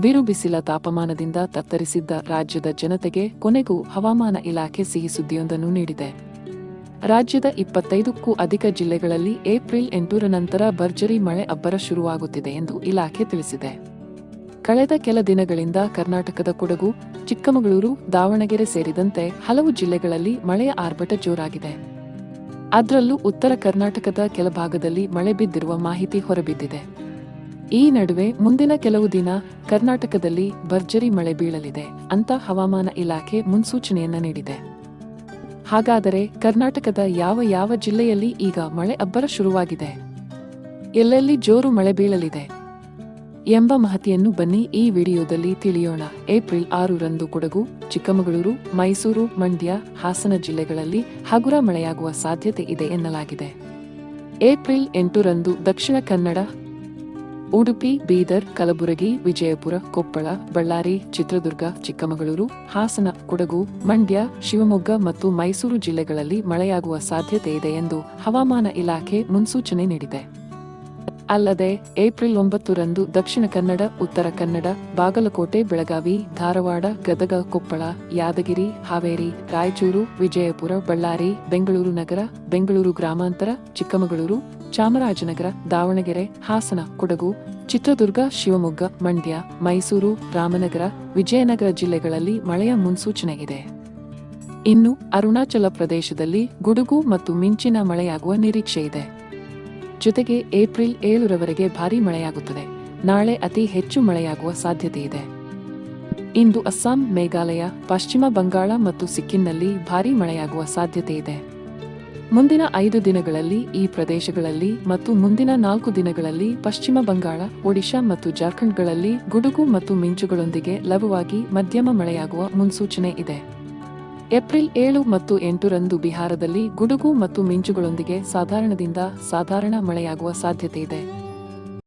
ಬಿರು ಬಿಸಿಲ ತಾಪಮಾನದಿಂದ ತತ್ತರಿಸಿದ್ದ ರಾಜ್ಯದ ಜನತೆಗೆ ಕೊನೆಗೂ ಹವಾಮಾನ ಇಲಾಖೆ ಸಿಹಿ ಸುದ್ದಿಯೊಂದನ್ನು ನೀಡಿದೆ. ರಾಜ್ಯದ ಇಪ್ಪತ್ತೈದಕ್ಕೂ ಅಧಿಕ ಜಿಲ್ಲೆಗಳಲ್ಲಿ ಏಪ್ರಿಲ್ ಎಂಟರ ನಂತರ ಭರ್ಜರಿ ಮಳೆ ಅಬ್ಬರ ಶುರುವಾಗುತ್ತಿದೆ ಎಂದು ಇಲಾಖೆ ತಿಳಿಸಿದೆ. ಕಳೆದ ಕೆಲ ದಿನಗಳಿಂದ ಕರ್ನಾಟಕದ ಕೊಡಗು, ಚಿಕ್ಕಮಗಳೂರು, ದಾವಣಗೆರೆ ಸೇರಿದಂತೆ ಹಲವು ಜಿಲ್ಲೆಗಳಲ್ಲಿ ಮಳೆಯ ಆರ್ಭಟ ಜೋರಾಗಿದೆ. ಅದರಲ್ಲೂ ಉತ್ತರ ಕರ್ನಾಟಕದ ಕೆಲ ಭಾಗದಲ್ಲಿ ಮಳೆ ಬಿದ್ದಿರುವ ಮಾಹಿತಿ ಹೊರಬಿದ್ದಿದೆ. ಈ ನಡುವೆ ಮುಂದಿನ ಕೆಲವು ದಿನ ಕರ್ನಾಟಕದಲ್ಲಿ ಭರ್ಜರಿ ಮಳೆ ಬೀಳಲಿದೆ ಅಂತ ಹವಾಮಾನ ಇಲಾಖೆ ಮುನ್ಸೂಚನೆಯನ್ನ ನೀಡಿದೆ. ಹಾಗಾದರೆ ಕರ್ನಾಟಕದ ಯಾವ ಯಾವ ಜಿಲ್ಲೆಯಲ್ಲಿ ಈಗ ಮಳೆ ಅಬ್ಬರ ಶುರುವಾಗಿದೆ? ಎಲ್ಲೆಲ್ಲಿ ಜೋರು ಮಳೆ ಬೀಳಲಿದೆ? ಎಂಬ ಮಾಹಿತಿಯನ್ನು ಬನ್ನಿ ಈ ವಿಡಿಯೋದಲ್ಲಿ ತಿಳಿಯೋಣ. ಏಪ್ರಿಲ್ ಆರರಂದು ಕೊಡಗು, ಚಿಕ್ಕಮಗಳೂರು, ಮೈಸೂರು, ಮಂಡ್ಯ, ಹಾಸನ ಜಿಲ್ಲೆಗಳಲ್ಲಿ ಹಗುರ ಮಳೆಯಾಗುವ ಸಾಧ್ಯತೆ ಇದೆ ಎನ್ನಲಾಗಿದೆ. ಏಪ್ರಿಲ್ ಎಂಟರಂದು ದಕ್ಷಿಣ ಕನ್ನಡ ಉಡುಪಿ, ಬೀದರ್, ಕಲಬುರಗಿ, ವಿಜಯಪುರ, ಕೊಪ್ಪಳ, ಬಳ್ಳಾರಿ, ಚಿತ್ರದುರ್ಗ, ಚಿಕ್ಕಮಗಳೂರು, ಹಾಸನ, ಕೊಡಗು, ಮಂಡ್ಯ, ಶಿವಮೊಗ್ಗ ಮತ್ತು ಮೈಸೂರು ಜಿಲ್ಲೆಗಳಲ್ಲಿ ಮಳೆಯಾಗುವ ಸಾಧ್ಯತೆ ಇದೆ ಎಂದು ಹವಾಮಾನ ಇಲಾಖೆ ಮುನ್ಸೂಚನೆ ನೀಡಿದೆ. ಅಲ್ಲದೆ, ಏಪ್ರಿಲ್ ಒಂಬತ್ತರಂದು ದಕ್ಷಿಣ ಕನ್ನಡ, ಉತ್ತರ ಕನ್ನಡ, ಬಾಗಲಕೋಟೆ, ಬೆಳಗಾವಿ, ಧಾರವಾಡ, ಗದಗ, ಕೊಪ್ಪಳ, ಯಾದಗಿರಿ, ಹಾವೇರಿ, ರಾಯಚೂರು, ವಿಜಯಪುರ, ಬಳ್ಳಾರಿ, ಬೆಂಗಳೂರು ನಗರ, ಬೆಂಗಳೂರು ಗ್ರಾಮಾಂತರ, ಚಿಕ್ಕಮಗಳೂರು ಚಾಮರಾಜನಗರ, ದಾವಣಗೆರೆ, ಹಾಸನ, ಕೊಡಗು, ಚಿತ್ರದುರ್ಗ, ಶಿವಮೊಗ್ಗ, ಮಂಡ್ಯ, ಮೈಸೂರು, ರಾಮನಗರ, ವಿಜಯನಗರ ಜಿಲ್ಲೆಗಳಲ್ಲಿ ಮಳೆಯ ಮುನ್ಸೂಚನೆ ಇದೆ. ಇನ್ನು ಅರುಣಾಚಲ ಪ್ರದೇಶದಲ್ಲಿ ಗುಡುಗು ಮತ್ತು ಮಿಂಚಿನ ಮಳೆಯಾಗುವ ನಿರೀಕ್ಷೆ ಇದೆ. ಜೊತೆಗೆ ಏಪ್ರಿಲ್ ಏಳರವರೆಗೆ ಭಾರೀ ಮಳೆಯಾಗುತ್ತದೆ. ನಾಳೆ ಅತಿ ಹೆಚ್ಚು ಮಳೆಯಾಗುವ ಸಾಧ್ಯತೆ ಇದೆ. ಇಂದು ಅಸ್ಸಾಂ, ಮೇಘಾಲಯ, ಪಶ್ಚಿಮ ಬಂಗಾಳ ಮತ್ತು ಸಿಕ್ಕಿಂನಲ್ಲಿ ಭಾರೀ ಮಳೆಯಾಗುವ ಸಾಧ್ಯತೆ ಇದೆ. ಮುಂದಿನ ಐದು ದಿನಗಳಲ್ಲಿ ಈ ಪ್ರದೇಶಗಳಲ್ಲಿ ಮತ್ತು ಮುಂದಿನ ನಾಲ್ಕು ದಿನಗಳಲ್ಲಿ ಪಶ್ಚಿಮ ಬಂಗಾಳ, ಒಡಿಶಾ ಮತ್ತು ಜಾರ್ಖಂಡ್ಗಳಲ್ಲಿ ಗುಡುಗು ಮತ್ತು ಮಿಂಚುಗಳೊಂದಿಗೆ ಲಘುವಾಗಿ ಮಧ್ಯಮ ಮಳೆಯಾಗುವ ಮುನ್ಸೂಚನೆ ಇದೆ. ಏಪ್ರಿಲ್ ಏಳು ಮತ್ತು ಎಂಟರಂದು ಬಿಹಾರದಲ್ಲಿ ಗುಡುಗು ಮತ್ತು ಮಿಂಚುಗಳೊಂದಿಗೆ ಸಾಧಾರಣದಿಂದ ಸಾಧಾರಣ ಮಳೆಯಾಗುವ ಸಾಧ್ಯತೆ ಇದೆ.